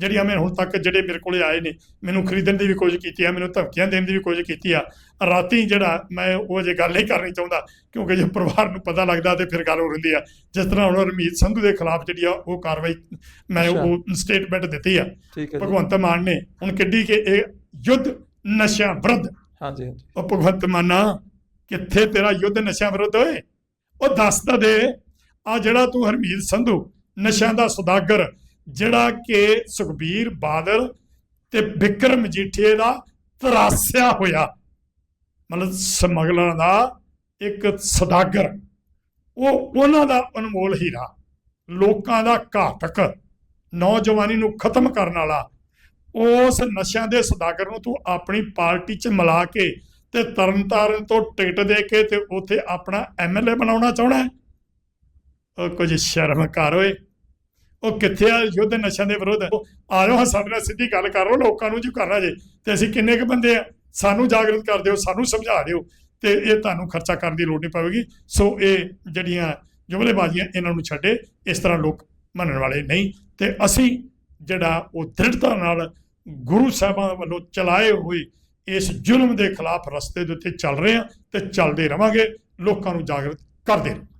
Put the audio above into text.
ਜਿਹੜੀਆਂ ਮੈਂ ਹੁਣ ਤੱਕ ਜਿਹੜੇ ਮੇਰੇ ਕੋਲੇ ਆਏ ਨੇ ਮੈਨੂੰ ਖਰੀਦਣ ਦੀ ਵੀ ਕੋਸ਼ਿਸ਼ ਕੀਤੀ ਆ ਮੈਨੂੰ ਧਮਕੀਆਂ ਦੇਣ ਦੀ ਵੀ ਕੋਸ਼ਿਸ਼ ਕੀਤੀ ਆ। ਰਾਤੀ ਜਿਹੜਾ ਮੈਂ ਉਹ ਜੇ ਗੱਲ ਨਹੀਂ ਕਰਨੀ ਚਾਹੁੰਦਾ ਕਿਉਂਕਿ ਜੇ ਪਰਿਵਾਰ ਨੂੰ ਪਤਾ ਲੱਗਦਾ ਤੇ ਫਿਰ ਗੱਲ ਹੋ ਰਹਿੰਦੀ ਆ। ਜਿਸ ਤਰ੍ਹਾਂ ਹੁਣ ਰਮੀਤ ਸੰਧੂ ਦੇ ਖਿਲਾਫ ਜਿਹੜੀ ਆ ਉਹ ਕਾਰਵਾਈ ਮੈਂ। ਉਹ ਸਟੇਟਮੈਂਟ ਦਿੱਤੀ ਆ। ਭਗਵੰਤ ਮਾਨ ਨੇ ਹੁਣ ਕਿੱਡੀ ਕਿ ਇਹ ਯੁੱਧ ਨਸ਼ਿਆਂ ਵਿਰੁੱਧ। ਹਾਂਜੀ ਹਾਂਜੀ। ਉਹ ਭਗਵੰਤ ਮਾਨਾ ਕਿੱਥੇ ਤੇਰਾ ਯੁੱਧ ਨਸ਼ਿਆਂ ਵਿਰੁੱਧ ਓਏ? ਉਹ ਦੱਸ ਤਾਂ ਦੇ ਆ ਜਿਹੜਾ ਤੂੰ ਹਰਮੀਤ ਸੰਧੂ ਨਸ਼ਿਆਂ ਦਾ ਸੁਦਾਗਰ ਜਿਹੜਾ ਕਿ ਸੁਖਬੀਰ ਬਾਦਲ ਤੇ ਵਿਕਰਮ ਮਜੀਠੀਏ ਦਾ ਤਰਾਸਿਆ ਹੋਇਆ। ਮਤਲਬ ਸਮਗਲਰਾਂ ਦਾ ਇੱਕ ਸੁਦਾਗਰ। ਉਹ ਉਹਨਾਂ ਦਾ ਅਨਮੋਲ ਹੀਰਾ, ਲੋਕਾਂ ਦਾ ਘਾਤਕ, ਨੌਜਵਾਨੀ ਨੂੰ ਖਤਮ ਕਰਨ ਵਾਲਾ। ਉਸ ਨਸ਼ਿਆਂ ਦੇ ਸੁਦਾਗਰ ਨੂੰ ਤੂੰ ਆਪਣੀ ਪਾਰਟੀ 'ਚ ਮਿਲਾ ਕੇ ਤੇ ਤਰਨਤਾਰਨ ਤੋਂ ਟਿਕਟ ਦੇ ਕੇ ਤੇ ਉੱਥੇ ਆਪਣਾ ਐਮਐਲਏ ਬਣਾਉਣਾ ਚਾਹਣਾ ਹੈ। ਉਹ ਕੁਝ ਸ਼ਰਮ ਕਰ ਓਏ ਉਹ ਕਿੱਥੇ ਆ? ਯੁੱਧ ਨਸ਼ਿਆਂ ਦੇ ਵਿਰੁੱਧ। ਉਹ ਹਾਂ ਸਾਡੇ ਨਾਲ ਸਿੱਧੀ ਗੱਲ ਕਰੋ ਲੋਕਾਂ ਨੂੰ ਜੋ ਕਰਨਾ ਜੇ, ਤੇ ਅਸੀਂ ਕਿੰਨੇ ਕੁ ਬੰਦੇ ਆ? ਸਾਨੂੰ ਜਾਗਰਤ ਕਰ ਦਿਓ, ਸਾਨੂੰ ਸਮਝਾ ਦਿਓ, ਤੇ ਇਹ ਤੁਹਾਨੂੰ ਖਰਚਾ ਕਰਨ ਦੀ ਲੋੜ ਨਹੀਂ ਪਵੇਗੀ। ਸੋ ਇਹ ਜਿਹੜੀਆਂ ਜੁਮਲੇਬਾਜ਼ੀਆਂ, ਇਹਨਾਂ ਨੂੰ ਛੱਡੇ, ਇਸ ਤਰ੍ਹਾਂ ਲੋਕ ਮੰਨਣ ਵਾਲੇ ਨਹੀਂ। ਤੇ ਅਸੀਂ ਜਿਹੜਾ ਉਹ ਦ੍ਰਿੜਤਾ ਨਾਲ ਗੁਰੂ ਸਾਹਿਬਾਂ ਵੱਲੋਂ ਚਲਾਏ ਹੋਏ ਇਸ ਜ਼ੁਲਮ ਦੇ ਖਿਲਾਫ ਰਸਤੇ ਦੇ ਉੱਤੇ ਚੱਲ ਰਹੇ ਹਾਂ ਤੇ ਚੱਲਦੇ ਰਵਾਂਗੇ। ਲੋਕਾਂ ਨੂੰ ਜਾਗਰਤ ਕਰਦੇ ਰਹਾਂਗੇ